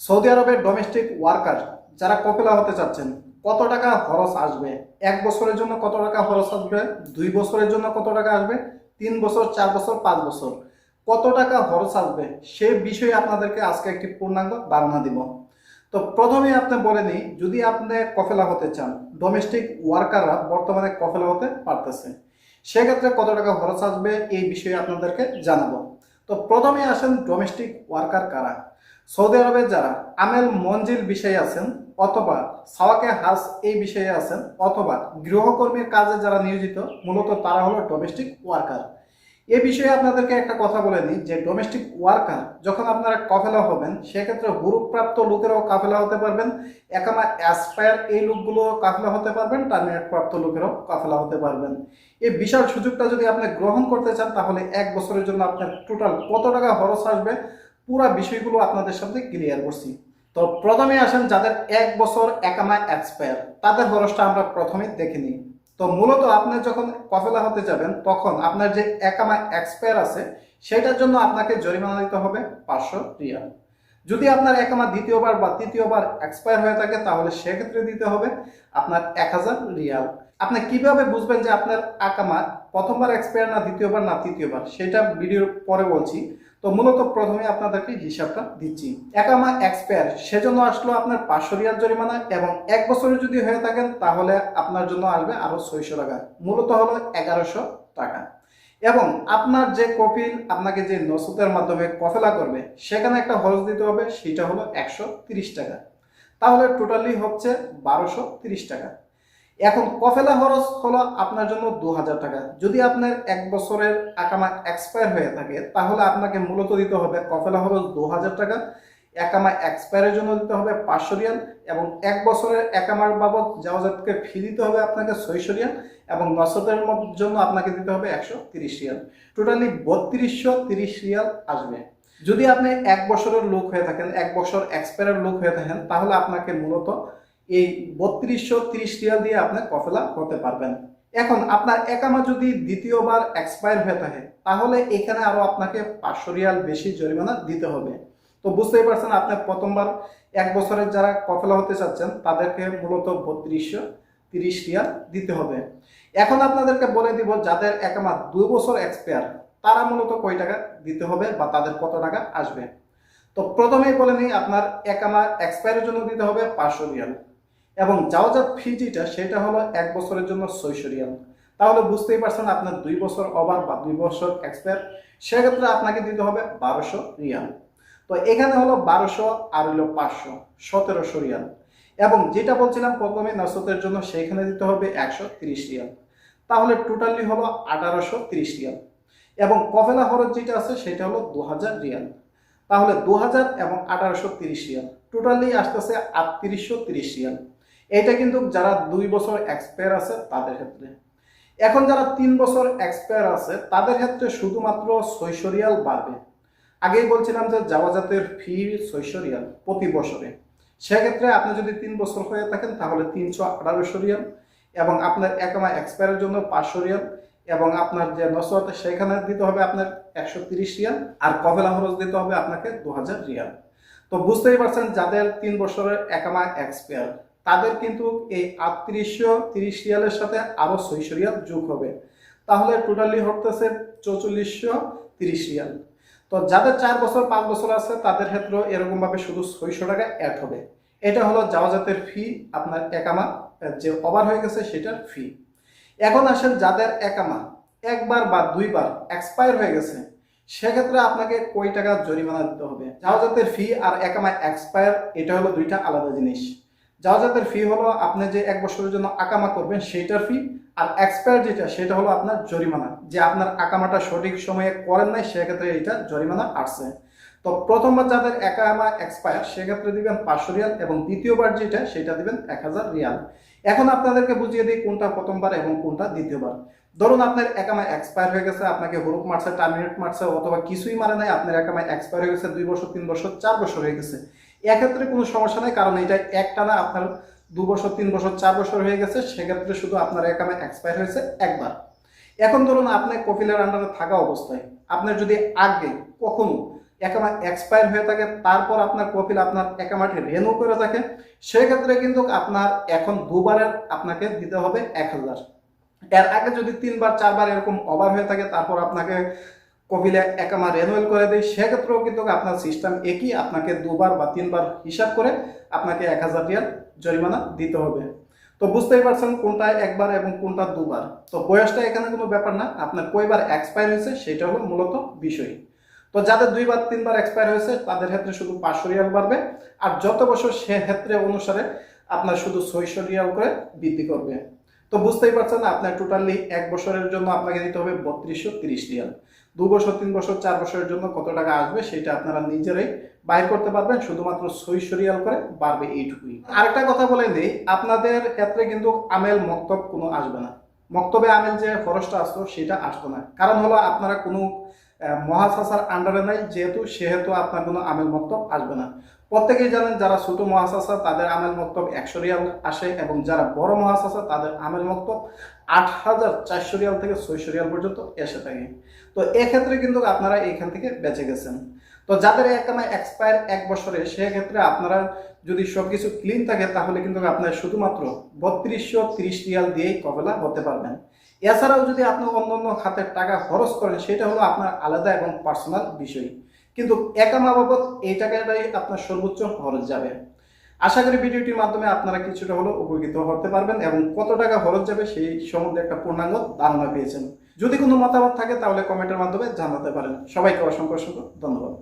Saudi আরবের domestic worker যারা কপিলা হতে চাচ্ছেন, কত টাকা খরচ আসবে? এক বছরের জন্য কত টাকা খরচ আসবে? দুই বছরের জন্য কত টাকা আসবে? তিন বছর, চার বছর, পাঁচ বছর? কত টাকা খরচ আসবে? সে বিষয়ে আপনাদেরকে আজকে একটি পূর্ণাঙ্গ ধারণা দিব। তো প্রথমে আপনি বলে নিই, যদি আপনি কফেলা হতে চান ডোমেস্টিক ওয়ার্কাররা বর্তমানে কফেলা হতে পারতেছে। সেক্ষেত্রে কত টাকা খরচ আসবে? এই বিষয়ে আপনাদেরকে জানাব। তো প্রথমে আসেন ডোমেস্টিক ওয়ার্কার কারা? সৌদি আরবে যারা আমেল মঞ্জিল বিষয়ে আছেন অথবা সাওয়াকে হাস এই বিষয়ে আছেন অথবা গৃহকর্মীর কাজে যারা নিয়োজিত, মূলত তারা হলো ডোমেস্টিক ওয়ার্কার এ বিষয়ে আপনাদেরকে একটা কথা বলে নিই যে ডোমেস্টিক ওয়ার্কার যখন আপনারা কফেলা হবেন, সেক্ষেত্রে হুরুপ্রাপ্ত লোকেরাও কাফেলা হতে পারবেন, একামা অ্যাসপায়ার এই লোকগুলো কাফেলা হতে পারবেন টার্মিনেট প্রাপ্ত লোকেরাও কাফেলা হতে পারবেন। এই বিশাল সুযোগটা যদি আপনি গ্রহণ করতে চান, তাহলে এক বছরের জন্য আপনার টোটাল কত টাকা খরচ আসবে? পুরো বিষয়গুলো আপনাদের সাথে ক্লিয়ার করছি। তো প্রথমে আসেন যাদের এক বছর একামা এক্সপায়ার তাদের খরচটা আমরা প্রথমে দেখে নিই। তো মূলত আপনি যখন কফেলা হতে যাবেন, তখন আপনার যে একামা এক্সপায়ার আছে, সেটার জন্য আপনাকে জরিমানা দিতে হবে পাঁচশো রিয়াল। যদি আপনার একামা দ্বিতীয়বার বা তৃতীয়বার এক্সপায়ার হয়ে থাকে, তাহলে সেক্ষেত্রে দিতে হবে আপনার এক হাজার রিয়াল। আপনি কীভাবে বুঝবেন যে আপনার আকামা প্রথমবার এক্সপায়ার না, দ্বিতীয়বার না তৃতীয়বার? সেটা ভিডিওর পরে বলছি। তো মূলত প্রথমে আপনাদেরকে হিসাবটা দিচ্ছি। একামা এক্সপায়ার সেজন্য আসলো আপনার পাঁচশো রিয়াল জরিমানা এবং এক বছরের যদি হয়ে থাকেন, তাহলে আপনার জন্য আসবে আরও ছয়শো টাকা। মূলত হলো এগারোশো টাকা। এবং আপনার যে কপিল, আপনাকে যে নসুতের মাধ্যমে কফেলা করবে, সেখানে একটা খরচ দিতে হবে, সেটা হলো একশো টাকা। তাহলে টোটালি হচ্ছে বারোশো টাকা। এখন কফেলা খরচ হলো আপনার জন্য দু হাজার টাকা। যদি আপনার এক বছরের আকামা এক্সপায়ার হয়ে থাকে, তাহলে আপনাকে মূলত দিতে হবে কফেলা খরচ দু হাজার টাকা একামা এক্সপায়ারের জন্য দিতে হবে পাঁচশো রিয়াল এবং এক বছরের একামার বাবদ জাওয়াজাতকে ফি দিতে হবে আপনাকে ছয়শো রিয়াল এবং নসদের জন্য আপনাকে দিতে হবে একশো তিরিশ রিয়াল। টোটালি বত্রিশশো তিরিশ রিয়াল আসবে। যদি আপনি এক বছরের লোক হয়ে থাকেন, এক বছর এক্সপায়ারের লোক হয়ে থাকেন, তাহলে আপনাকে মূলত এই বত্রিশশো তিরিশ রিয়াল দিয়ে আপনি কফেলা হতে পারবেন। এখন আপনার একামা যদি দ্বিতীয়বার এক্সপায়ার হয়ে থাকে, তাহলে এখানে আরও আপনাকে পাঁচশো রিয়াল বেশি জরিমানা দিতে হবে। তো বুঝতেই পারছেন আপনি প্রথমবার এক বছরের যারা কফেলা হতে চাচ্ছেন, তাদেরকে মূলত বত্রিশশো তিরিশ রিয়াল দিতে হবে। এখন আপনাদেরকে বলে দিব, যাদের একামা দুই বছর এক্সপায়ার তারা মূলত কয় টাকা দিতে হবে বা তাদের কত টাকা আসবে? তো প্রথমেই বলে নিই, আপনার একামা এক্সপায়ারের জন্য দিতে হবে পাঁচশো রিয়াল। এবং যাওয়াজাত ফি যেটা সেটা হলো এক বছরের জন্য ছয়শো রিয়াল তাহলে বুঝতেই পারছেন আপনার দুই বছর ওভার বা দুই বছর এক্সপায়ার সেক্ষেত্রে আপনাকে দিতে হবে বারোশো রিয়াল। তো এখানে হলো বারোশো আর হলো পাঁচশো, সতেরোশো রিয়াল। এবং যেটা বলছিলাম প্রথমে নসতের জন্য সেইখানে দিতে হবে একশো তিরিশ রিয়াল। তাহলে টোটালি হলো আঠারোশো তিরিশ রিয়াল। এবং কফেলা খরচ যেটা আছে, সেটা হলো দু হাজার রিয়াল। তাহলে দু হাজার এবং আঠারোশো তিরিশ রিয়াল। টোটালি আসতেছে আটত্রিশশো তিরিশ রিয়াল। এটা কিন্তু যারা দুই বছর এক্সপায়ার আছে, তাদের ক্ষেত্রে। এখন যারা তিন বছর এক্সপায়ার আছে, তাদের ক্ষেত্রে শুধুমাত্র ছয়শো রিয়াল বাড়বে। আগেই বলছিলাম যে জাওয়াজাতের ফি ছয়শো রিয়াল প্রতি বছরে। সেক্ষেত্রে আপনি যদি তিন বছর হয়ে থাকেন, তাহলে তিনশো আঠারোশো রিয়াল এবং আপনার একামা এক্সপায়ারের জন্য পাঁচশো রিয়াল এবং আপনার যে নসত সেখানে দিতে হবে আপনার একশো তিরিশ রিয়াল আর কফেলা খরচ দিতে হবে আপনাকে দু হাজার রিয়াল। তো বুঝতেই পারছেন, যাদের তিন বছরের একামা এক্সপায়ার তাদের কিন্তু এই আটত্রিশশো তিরিশ রিয়ালের সাথে আরও ছয়শো রিয়াল যোগ হবে। তাহলে টোটালি হতেছে চৌচল্লিশশো তিরিশ রিয়াল। তো যাদের চার বছর, পাঁচ বছর আছে, তাদের ক্ষেত্রেও এরকমভাবে শুধু ছয়শো টাকা অ্যাড হবে। এটা হলো জাওয়াজাতের ফি আপনার একামা, যে ওভার হয়ে গেছে সেটার ফি এখন আসেন যাদের একামা, একবার বা দুইবার এক্সপায়ার হয়ে গেছে, সেক্ষেত্রে আপনাকে কয় টাকা জরিমানা দিতে হবে? জাওয়াজাতের ফি আর একামা এক্সপায়ার এটা হলো দুইটা আলাদা জিনিস। জাওয়াজাতের ফি হলো, আপনি যে এক বছরের জন্য আকামা করবেন, সেইটার ফি আর এক্সপায়ার যেটা, সেটা হলো আপনার জরিমানা। যে আপনার আকামাটা সঠিক সময়ে করেন নাই, সেক্ষেত্রে এটা জরিমানা আসছে। তো প্রথমবার যাদের একামা এক্সপায়ার সেক্ষেত্রে দিবেন পাঁচশো রিয়াল এবং দ্বিতীয়বার যেটা, সেটা দিবেন এক হাজার রিয়াল। এখন আপনাদেরকে বুঝিয়ে দিই কোনটা প্রথমবার এবং কোনটা দ্বিতীয়বার। ধরুন আপনার একামা এক্সপায়ার হয়ে গেছে, আপনাকে হরুপ মারছে টার্মিনেট মারছে, অথবা কিছুই মারে নাই, আপনার একামা এক্সপায়ার হয়ে গেছে দুই বছর, তিন বছর, চার বছর হয়ে গেছে। এক্ষেত্রে কোনো সমস্যা নেই, কারণ এটা একটানা আপনার দু বছর, তিন বছর, চার বছর হয়ে গেছে, সেক্ষেত্রে শুধু আপনার একামে এক্সপায়ার হয়েছে একবার। এখন ধরুন আপনি কপিলের আন্ডারে থাকা অবস্থায়, আপনার যদি আগে কখনো একামা এক্সপায়ার হয়ে থাকে, তারপর আপনার কপিল আপনার একামাটি রেনু করে থাকে, সেক্ষেত্রে কিন্তু আপনার এখন দুবারের আপনাকে দিতে হবে এক হাজার। এর আগে যদি তিনবার, চারবার এরকম ওভার হয়ে থাকে, তারপর আপনাকে কপিলে একামা রেনুয়েল করে দেয়, সেক্ষেত্রেও কিন্তু আপনার সিস্টেম একই আপনাকে দুবার বা তিনবার হিসাব করে আপনাকে এক হাজার রিয়াল জরিমানা দিতে হবে। তো বুঝতেই পারছেন কোনটা একবার এবং কোনটা দুবার। তো বয়সটা এখানে কোনো ব্যাপার না, আপনার কয়বার এক্সপায়ার হয়েছে সেটা হলো মূলত বিষয়। তো যাদের দুইবার, তিনবার এক্সপায়ার হয়েছে, তাদের ক্ষেত্রে শুধু পাঁচশো রিয়াল বাড়বে আর যত বছর সে ক্ষেত্রে অনুসারে আপনার শুধু ছয়শো রিয়াল করে বৃদ্ধি করবে। তো বুঝতেই পারছেন আপনার টোটালি এক বছরের জন্য আপনাকে দিতে হবে বত্রিশশো তিরিশ রিয়াল। দু বছর, তিন বছর, চার বছরের জন্য কত টাকা আসবে সেটা আপনারা নিজেরাই বাইর করতে পারবেন, শুধুমাত্র ছয়শো রিয়াল করে বাড়বে এইটুকুই আরেকটা কথা বলে নেই, আপনাদের ক্ষেত্রে কিন্তু আমেল, মক্তব কোনো আসবে না। মক্তবে আমেল যে খরচটা আসতো সেটা আসতো না। কারণ হলো আপনারা কোনো মহাশাসার আন্ডারে নাই, যেহেতু, সেহেতু আপনার কোনো আমেল, মক্তব আসবে না। প্রত্যেকেই জানেন যারা ছোট মহাশাসা, তাদের আমেল মক্তব একশো রিয়াল আসে এবং যারা বড় মহাশাসা, তাদের আমেল মক্তব আট হাজার চারশো রিয়াল থেকে ছয়শো রিয়াল পর্যন্ত এসে থাকে। তো এক্ষেত্রে কিন্তু আপনারা এখান থেকে বেঁচে গেছেন। তো যাদের এখানে এক্সপায়ার এক বছরে, সেক্ষেত্রে আপনারা যদি সব কিছু ক্লিন থাকে, তাহলে কিন্তু আপনার শুধুমাত্র বত্রিশশো তিরিশ রিয়াল দিয়েই কবেলা হতে পারবেন। এছাড়াও যদি আপনি অন্য অন্য খাতের টাকা খরচ করেন, সেটা হলো আপনার আলাদা এবং পার্সোনাল বিষয়। কিন্তু একা মা বাবদ এই টাকাটাই আপনার সর্বোচ্চ খরচ যাবে? আশা করি ভিডিওটির মাধ্যমে আপনারা কিছুটা হলেও উপকৃত হতে পারবেন এবং কত টাকা খরচ যাবে সেই সম্বন্ধে একটা পূর্ণাঙ্গ ধারণা পেয়েছেন। যদি কোনো মতামত থাকে তাহলে কমেন্টের মাধ্যমে জানাতে পারেন। সবাইকে অসংখ্য অসংখ্য ধন্যবাদ।